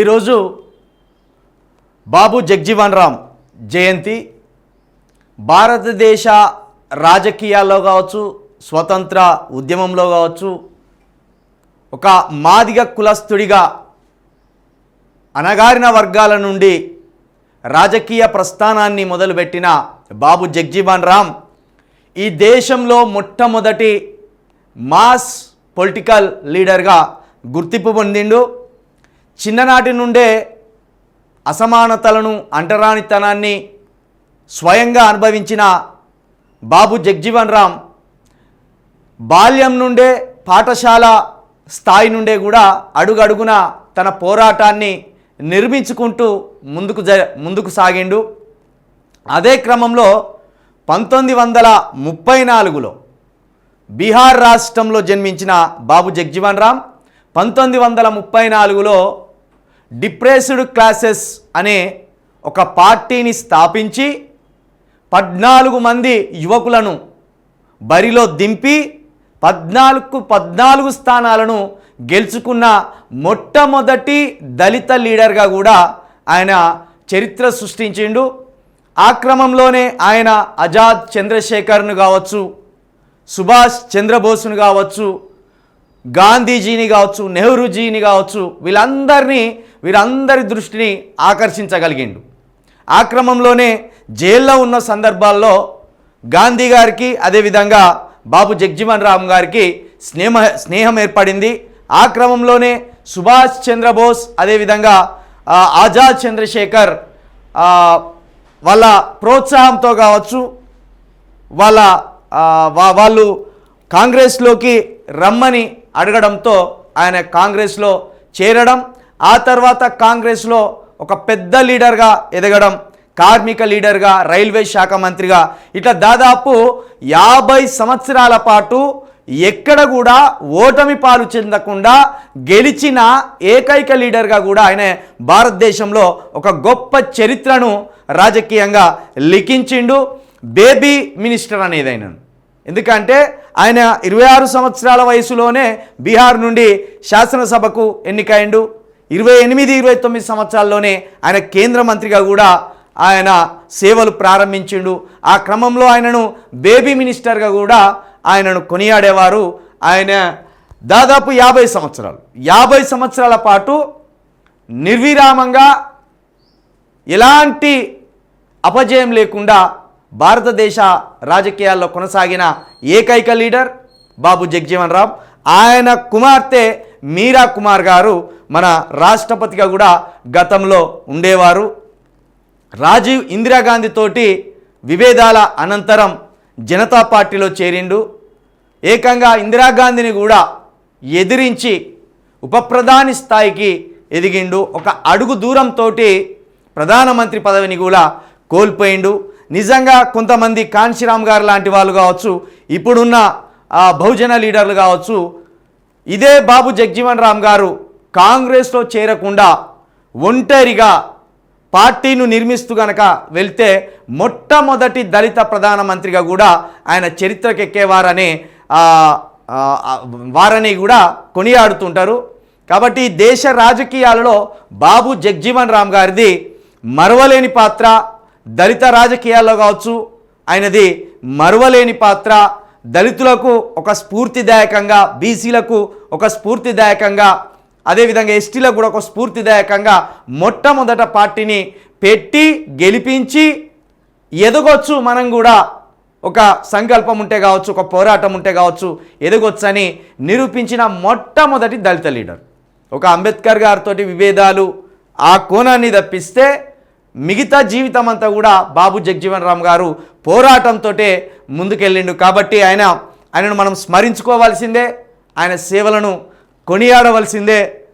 ఈరోజు బాబు జగ్జీవన్ రామ్ జయంతి భారతదేశ రాజకీయాల్లో కావచ్చు స్వతంత్ర ఉద్యమంలో కావచ్చు ఒక మాదిగ కులస్థుడిగా అణగారిన వర్గాల నుండి రాజకీయ ప్రస్థానాన్ని మొదలుపెట్టిన బాబు జగ్జీవన్ రామ్ ఈ దేశంలో మొట్టమొదటి మాస్ పొలిటికల్ లీడర్గా గుర్తింపు పొందిండు. చిన్ననాటి నుండే అసమానతలను అంటరానితనాన్ని స్వయంగా అనుభవించిన బాబు జగ్జీవన్ రామ్ బాల్యం నుండే పాఠశాల స్థాయి నుండే కూడా అడుగడుగున తన పోరాటాన్ని నిర్మించుకుంటూ ముందుకు జ ముందుకు సాగిండు. అదే క్రమంలో పంతొమ్మిది వందల ముప్పై నాలుగులో బీహార్ రాష్ట్రంలో జన్మించిన బాబు జగ్జీవన్ రామ్ పంతొమ్మిది వందల ముప్పై నాలుగులో డిప్రెస్డ్ క్లాసెస్ అనే ఒక పార్టీని స్థాపించి పద్నాలుగు మంది యువకులను బరిలో దింపి పద్నాలుగు పద్నాలుగు స్థానాలను గెలుచుకున్న మొట్టమొదటి దళిత లీడర్గా కూడా ఆయన చరిత్ర సృష్టించిండు. ఆ క్రమంలోనే ఆయన ఆజాద్ చంద్రశేఖర్ను కావచ్చు సుభాష్ చంద్రబోస్ను కావచ్చు గాంధీజీని కావచ్చు నెహ్రూజీని కావచ్చు వీళ్ళందరినీ వీరందరి దృష్టిని ఆకర్షించగలిగిండు. ఆ క్రమంలోనే జైల్లో ఉన్న సందర్భాల్లో గాంధీ గారికి అదేవిధంగా బాబు జగ్జీవన్ రామ్ గారికి స్నేహ స్నేహం ఏర్పడింది. ఆ క్రమంలోనే సుభాష్ చంద్రబోస్ అదేవిధంగా ఆజాద్ చంద్రశేఖర్ వాళ్ళ ప్రోత్సాహంతో కావచ్చు వాళ్ళ వాళ్ళు కాంగ్రెస్లోకి రమ్మని అడగడంతో ఆయన కాంగ్రెస్లో చేరడం ఆ తర్వాత కాంగ్రెస్లో ఒక పెద్ద లీడర్గా ఎదగడం కార్మిక లీడర్గా రైల్వే శాఖ మంత్రిగా ఇట్లా దాదాపు యాభై సంవత్సరాల పాటు ఎక్కడ కూడా ఓటమి పాలు చెందకుండా గెలిచిన ఏకైక లీడర్గా కూడా ఆయన భారతదేశంలో ఒక గొప్ప చరిత్రను రాజకీయంగా లిఖించిండు బేబీ మినిస్టర్ అనేది ఆయన ఎందుకంటే ఆయన ఇరవై ఆరు సంవత్సరాల వయసులోనే బీహార్ నుండి శాసనసభకు ఎన్నికైండు. ఇరవై ఎనిమిది ఇరవై తొమ్మిది సంవత్సరాల్లోనే ఆయన కేంద్ర మంత్రిగా కూడా ఆయన సేవలు ప్రారంభించిండు. ఆ క్రమంలో ఆయనను బేబీ మినిస్టర్గా కూడా ఆయనను కొనియాడేవారు ఆయన దాదాపు యాభై సంవత్సరాలు. యాభై సంవత్సరాల పాటు నిర్విరామంగా ఎలాంటి అపజయం లేకుండా భారతదేశ రాజకీయాల్లో కొనసాగిన ఏకైక లీడర్ బాబు జగ్జీవన్ రామ్ ఆయన కుమార్తె మీరా కుమార్ గారు మన రాష్ట్రపతిగా కూడా గతంలో ఉండేవారు. రాజీవ్ ఇందిరాగాంధీతోటి విభేదాల అనంతరం జనతా పార్టీలో చేరిండు. ఏకంగా ఇందిరాగాంధీని కూడా ఎదిరించి ఉప ప్రధాని స్థాయికి ఎదిగిండు. ఒక అడుగు దూరంతో ప్రధానమంత్రి పదవిని కూడా కోల్పోయిండు. నిజంగా కొంతమంది కాంశీరామ్ గారు లాంటి వాళ్ళు కావచ్చు ఇప్పుడున్న బహుజన లీడర్లు కావచ్చు. ఇదే బాబు జగ్జీవన్ రామ్ గారు కాంగ్రెస్లో చేరకుండా ఒంటరిగా పార్టీను నిర్మిస్తూ గనక వెళ్తే మొట్టమొదటి దళిత ప్రధానమంత్రిగా కూడా ఆయన చరిత్రకెక్కేవారని వారని కూడా కొనియాడుతుంటారు. కాబట్టి దేశ రాజకీయాలలో బాబు జగ్జీవన్ రామ్ గారిది మరవలేని పాత్ర దళిత రాజకీయాల్లో కావచ్చు ఆయనది మరవలేని పాత్ర దళితులకు ఒక స్ఫూర్తిదాయకంగా బీసీలకు ఒక స్ఫూర్తిదాయకంగా అదేవిధంగా ఎస్టీలకు కూడా ఒక స్ఫూర్తిదాయకంగా మొట్టమొదట పార్టీని పెట్టి గెలిపించి ఎదగొచ్చు మనం కూడా. ఒక సంకల్పం ఉంటే కావచ్చు ఒక పోరాటం ఉంటే కావచ్చు ఎదగొచ్చని నిరూపించిన మొట్టమొదటి దళిత లీడర్. ఒక అంబేద్కర్ గారితోటి విభేదాలు ఆ కోణాన్ని తప్పిస్తే మిగతా జీవితం అంతా కూడా బాబు జగ్జీవన్ రామ్ గారు పోరాటంతో ముందుకెళ్ళిండు. కాబట్టి ఆయన ఆయనను మనం స్మరించుకోవాల్సిందే ఆయన సేవలను కొనియాడవలసిందే.